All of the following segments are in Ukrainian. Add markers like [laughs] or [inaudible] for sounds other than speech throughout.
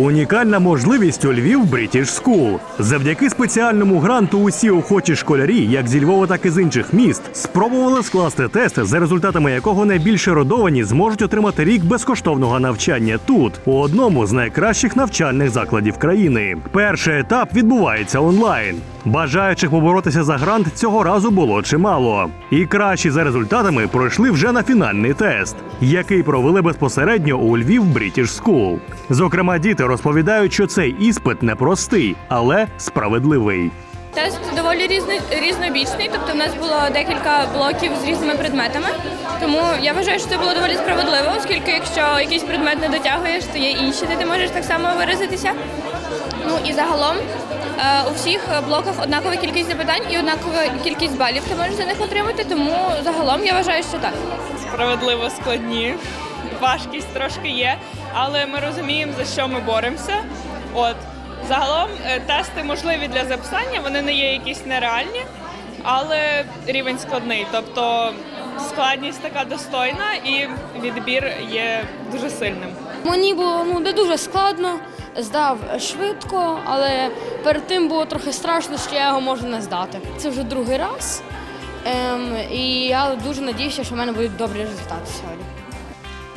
Унікальна можливість у Львів British School. Завдяки спеціальному гранту усі охочі школярі, як зі Львова, так і з інших міст, спробували скласти тест, за результатами якого найбільше родовані зможуть отримати рік безкоштовного навчання тут, у одному з найкращих навчальних закладів країни. Перший етап відбувається онлайн. Бажаючих поборотися за грант цього разу було чимало. І кращі за результатами пройшли вже на фінальний тест, який провели безпосередньо у Львів British School. Зокрема, діти розповідають, що цей іспит непростий, але справедливий. Тест доволі різно, різнобічний, тобто в нас було декілька блоків з різними предметами. Тому я вважаю, що це було доволі справедливо, оскільки якщо якийсь предмет не дотягуєш, то є інші, де ти можеш так само виразитися. Ну і загалом е, у всіх блоках однакова кількість запитань і однакова кількість балів ти можеш за них отримати. Тому загалом я вважаю, що так. справедливо складні. Важкість трошки є, але ми розуміємо, за що ми боремося. От загалом е, тести можливі для записання, вони не є якісь нереальні, але рівень складний. Тобто складність така достойна і відбір є дуже сильним. Мені було ну не дуже складно, здав швидко, але перед тим було трохи страшно, що я його можу не здати. Це вже другий раз. Ем, і я дуже надіюся, що в мене будуть добрі результати сьогодні.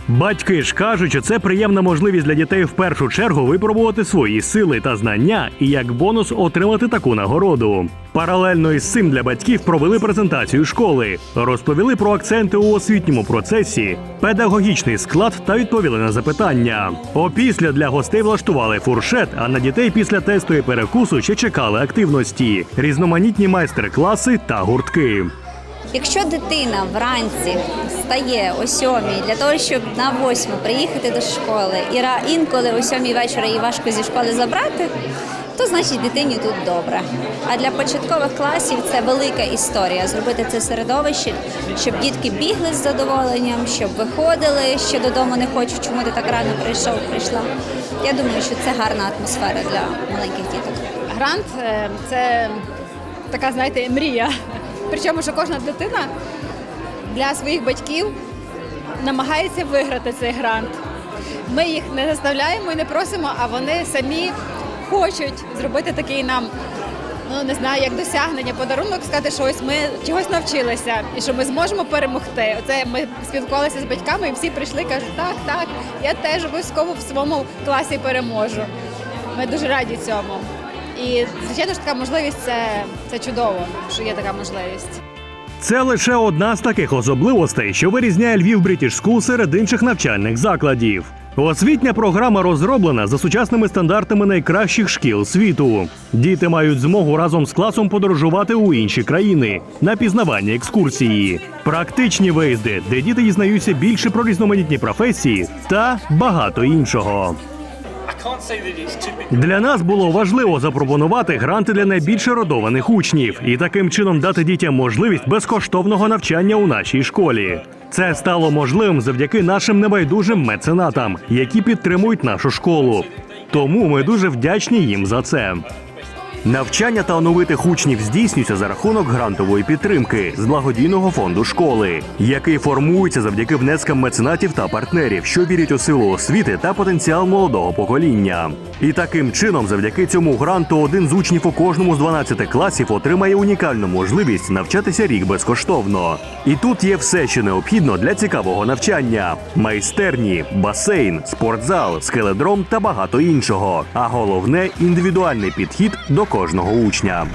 Батьки ж кажуть, що це приємна можливість для дітей в першу чергу випробувати свої сили та знання і як бонус отримати таку нагороду. Паралельно із цим для батьків провели презентацію школи, розповіли про акценти у освітньому процесі, педагогічний склад та відповіли на запитання. Опісля для гостей влаштували фуршет, а на дітей після тесту і перекусу ще чекали активності, різноманітні майстер-класи та гуртки. Якщо дитина вранці встає о сьомій для того, щоб на восьму приїхати до школи, і інколи о сьомій вечора її важко зі школи забрати, то значить дитині тут добре. А для початкових класів це велика історія зробити це середовище, щоб дітки бігли з задоволенням, щоб виходили ще додому не хочуть, чому ти так рано прийшов, прийшла. Я думаю, що це гарна атмосфера для маленьких діток. Грант е, це така, знаєте, мрія. Причому, що кожна дитина для своїх батьків намагається виграти цей грант. Ми їх не заставляємо і не просимо, а вони самі хочуть зробити такий нам, ну не знаю, як досягнення, подарунок, сказати, що ось ми чогось навчилися і що ми зможемо перемогти. Оце ми спілкувалися з батьками, і всі прийшли кажуть, так, так, я теж обов'язково в своєму класі переможу. Ми дуже раді цьому. І звичайно ж така можливість це, це чудово, що є така можливість. Це лише одна з таких особливостей, що вирізняє Львів British School серед інших навчальних закладів. Освітня програма розроблена за сучасними стандартами найкращих шкіл світу. Діти мають змогу разом з класом подорожувати у інші країни на пізнавання екскурсії, практичні виїзди, де діти дізнаються більше про різноманітні професії та багато іншого. Для нас було важливо запропонувати гранти для найбільш родованих учнів і таким чином дати дітям можливість безкоштовного навчання у нашій школі. Це стало можливим завдяки нашим небайдужим меценатам, які підтримують нашу школу. Тому ми дуже вдячні їм за це. Навчання талановитих учнів здійснюється за рахунок грантової підтримки з благодійного фонду школи, який формується завдяки внескам меценатів та партнерів, що вірять у силу освіти та потенціал молодого покоління. І таким чином, завдяки цьому гранту, один з учнів у кожному з 12 класів отримає унікальну можливість навчатися рік безкоштовно. І тут є все, що необхідно для цікавого навчання: майстерні, басейн, спортзал, скеледром та багато іншого. А головне індивідуальний підхід до кожного учня.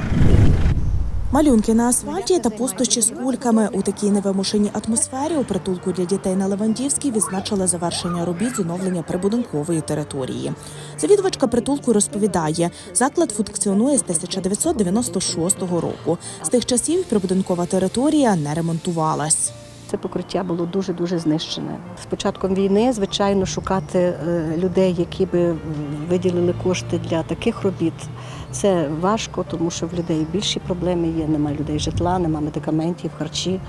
Малюнки на асфальті та пустощі з кульками у такій невимушеній атмосфері у притулку для дітей на Левандівській відзначили завершення робіт з оновлення прибудинкової території. Завідувачка притулку розповідає, заклад функціонує з 1996 року. З тих часів прибудинкова територія не ремонтувалась. Це покриття було дуже дуже знищене. З початком війни, звичайно, шукати е, людей, які би виділили кошти для таких робіт. Це важко, тому що в людей більші проблеми є. Немає людей житла, немає медикаментів, харчі.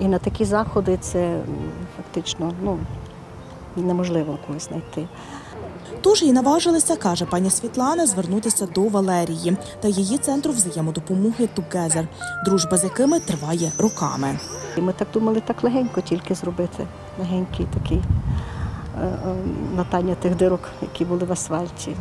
І на такі заходи це фактично ну, неможливо когось знайти. Тож і наважилися, каже пані Світлана, звернутися до Валерії та її центру взаємодопомоги Тугезер, дружба з якими триває роками. І ми так думали, так легенько тільки зробити. Легенький такий латання тих дирок, які були в асфальті.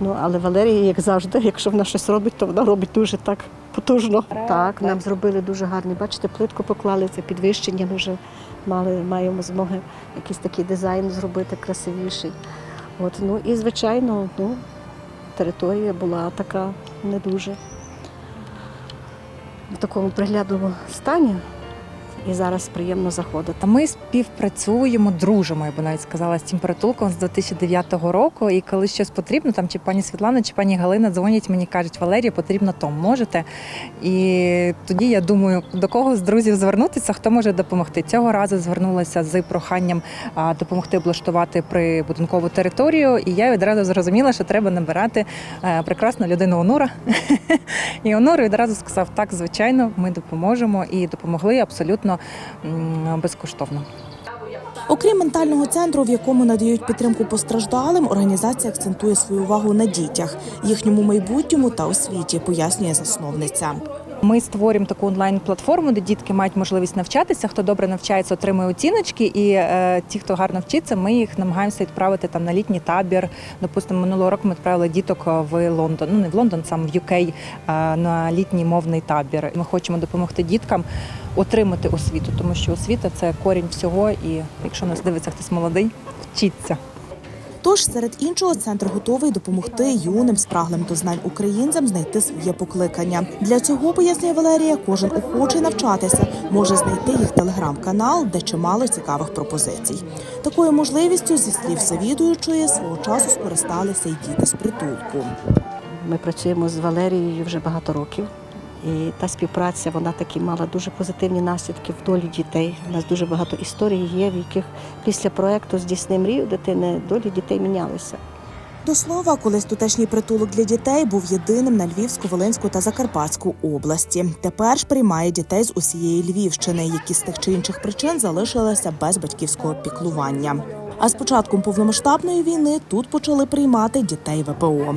Ну, але Валерія, як завжди, якщо вона щось робить, то вона робить дуже так потужно. Так, нам зробили дуже гарний. Бачите, плитку поклали, це підвищення. Ми вже мали, маємо змоги якийсь такий дизайн зробити красивіший. От, ну і звичайно, ну, територія була така не дуже в такому приглядному стані. І зараз приємно заходити. Ми співпрацюємо, дружимо, я би навіть сказала, з цим притулком з 2009 року. І коли щось потрібно, там чи пані Світлана, чи пані Галина дзвонять мені, кажуть, Валерія, потрібно то, можете. І тоді я думаю, до кого з друзів звернутися, хто може допомогти. Цього разу звернулася з проханням допомогти облаштувати прибудинкову територію. І я відразу зрозуміла, що треба набирати е, прекрасну людину Онура. [laughs] І Онур відразу сказав: так, звичайно, ми допоможемо і допомогли абсолютно м, безкоштовно. Окрім ментального центру, в якому надають підтримку постраждалим, організація акцентує свою увагу на дітях, їхньому майбутньому та освіті, пояснює засновниця. Ми створюємо таку онлайн-платформу, де дітки мають можливість навчатися. Хто добре навчається, отримує оціночки. І е, ті, хто гарно вчиться, ми їх намагаємося відправити там на літній табір. Допустимо, минулого року ми відправили діток в Лондон. Ну не в Лондон, сам в UK, е, на літній мовний табір. Ми хочемо допомогти діткам отримати освіту, тому що освіта це корінь всього. І якщо нас дивиться хтось молодий, вчиться. Тож, серед іншого, центр готовий допомогти юним спраглим до знань українцям знайти своє покликання. Для цього пояснює Валерія, кожен охочий навчатися може знайти їх телеграм-канал, де чимало цікавих пропозицій. Такою можливістю, зі слів завідуючої, свого часу скористалися й діти з притулку. Ми працюємо з Валерією вже багато років. І та співпраця вона таки мала дуже позитивні наслідки в долі дітей. У нас дуже багато історій є, в яких після проекту «Здійсни мрію дитини долі дітей мінялися. До слова, колись тутешній притулок для дітей був єдиним на Львівську, Волинську та Закарпатську області. Тепер ж приймає дітей з усієї Львівщини, які з тих чи інших причин залишилися без батьківського піклування. А з початком повномасштабної війни тут почали приймати дітей ВПО.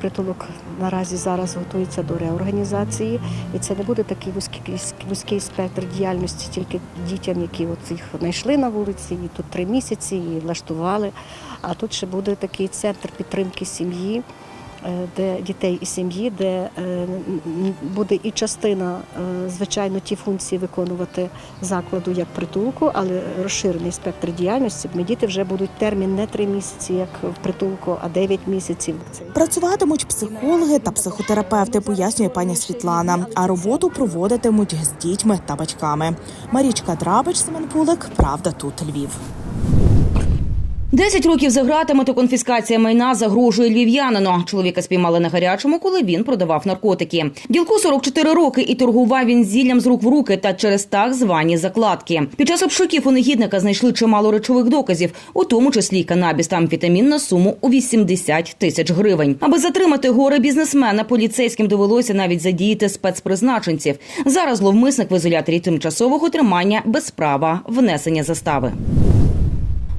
Притулок наразі зараз готується до реорганізації, і це не буде такий вузький, вузький спектр діяльності тільки дітям, які от їх знайшли на вулиці, і тут три місяці і влаштували. А тут ще буде такий центр підтримки сім'ї, де дітей і сім'ї, де е, буде і частина, е, звичайно, ті функції виконувати закладу як притулку, але розширений спектр діяльності. Ми діти вже будуть термін не три місяці, як в притулку, а дев'ять місяців. Працюватимуть психологи та психотерапевти, пояснює пані Світлана. А роботу проводитимуть з дітьми та батьками. Марічка Драбич, Семен Пулик, Правда, тут Львів. 10 років за ґратами та конфіскація майна загрожує львів'янину. Чоловіка спіймали на гарячому, коли він продавав наркотики. Ділку 44 роки і торгував він зіллям з рук в руки та через так звані закладки. Під час обшуків у негідника знайшли чимало речових доказів, у тому числі й канабіс та амфетамін на суму у 80 тисяч гривень. Аби затримати горе бізнесмена, поліцейським довелося навіть задіяти спецпризначенців. Зараз зловмисник в ізоляторі тимчасового тримання без права внесення застави.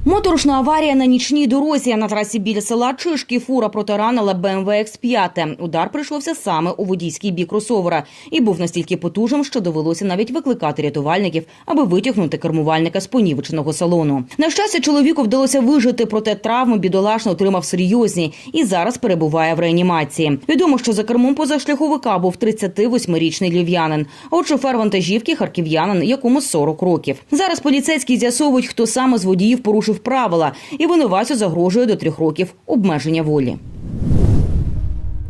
Моторошна аварія на нічній дорозі на трасі біля села Чишки фура протаранила БМВ X5. Удар прийшовся саме у водійський бік кросовера і був настільки потужним, що довелося навіть викликати рятувальників, аби витягнути кермувальника з понівеченого салону. На щастя, чоловіку вдалося вижити, проте травми бідолашно отримав серйозні і зараз перебуває в реанімації. Відомо, що за кермом позашляховика був 38-річний львів'янин, а от шофер вантажівки харків'янин, якому 40 років. Зараз поліцейські з'ясовують, хто саме з водіїв порушив правила, і винуватцю загрожує до трьох років обмеження волі.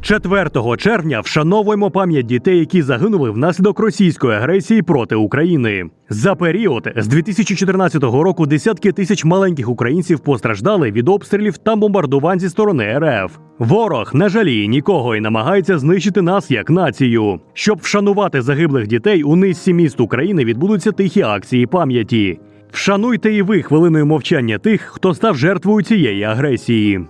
4 червня вшановуємо пам'ять дітей, які загинули внаслідок російської агресії проти України. За період з 2014 року десятки тисяч маленьких українців постраждали від обстрілів та бомбардувань зі сторони РФ. Ворог не жаліє нікого і намагається знищити нас як націю. Щоб вшанувати загиблих дітей, у низці міст України відбудуться тихі акції пам'яті. Вшануйте і ви хвилиною мовчання тих, хто став жертвою цієї агресії.